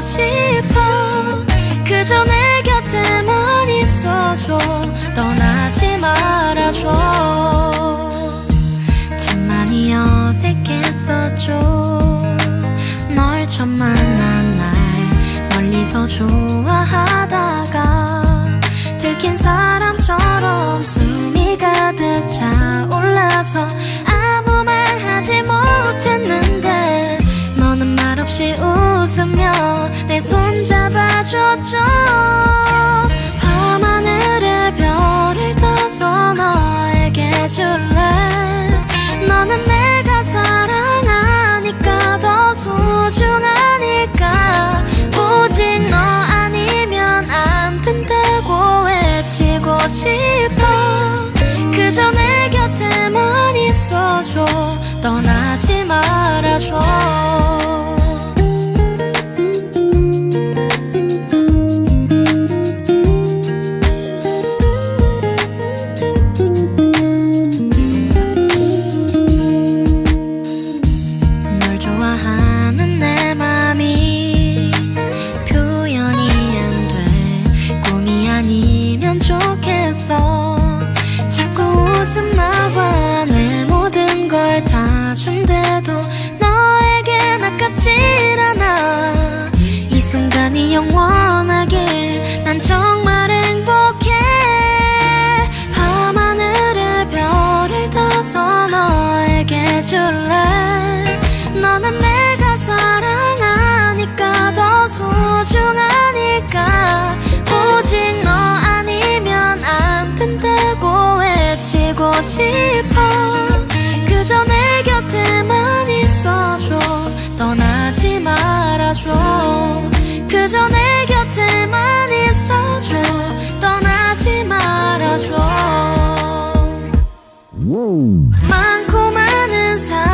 싶어. 그저 내 곁에만 있어줘. 떠나지 말아줘. 참 많이 어색했었죠 널 처음 만난 날 멀리서 좋아하 保重 싶어. 그저 내 곁에만 있어줘. 떠나지 말아줘. 그저 내 곁에만 있어줘. 떠나지 말아줘. 많고 많은 사람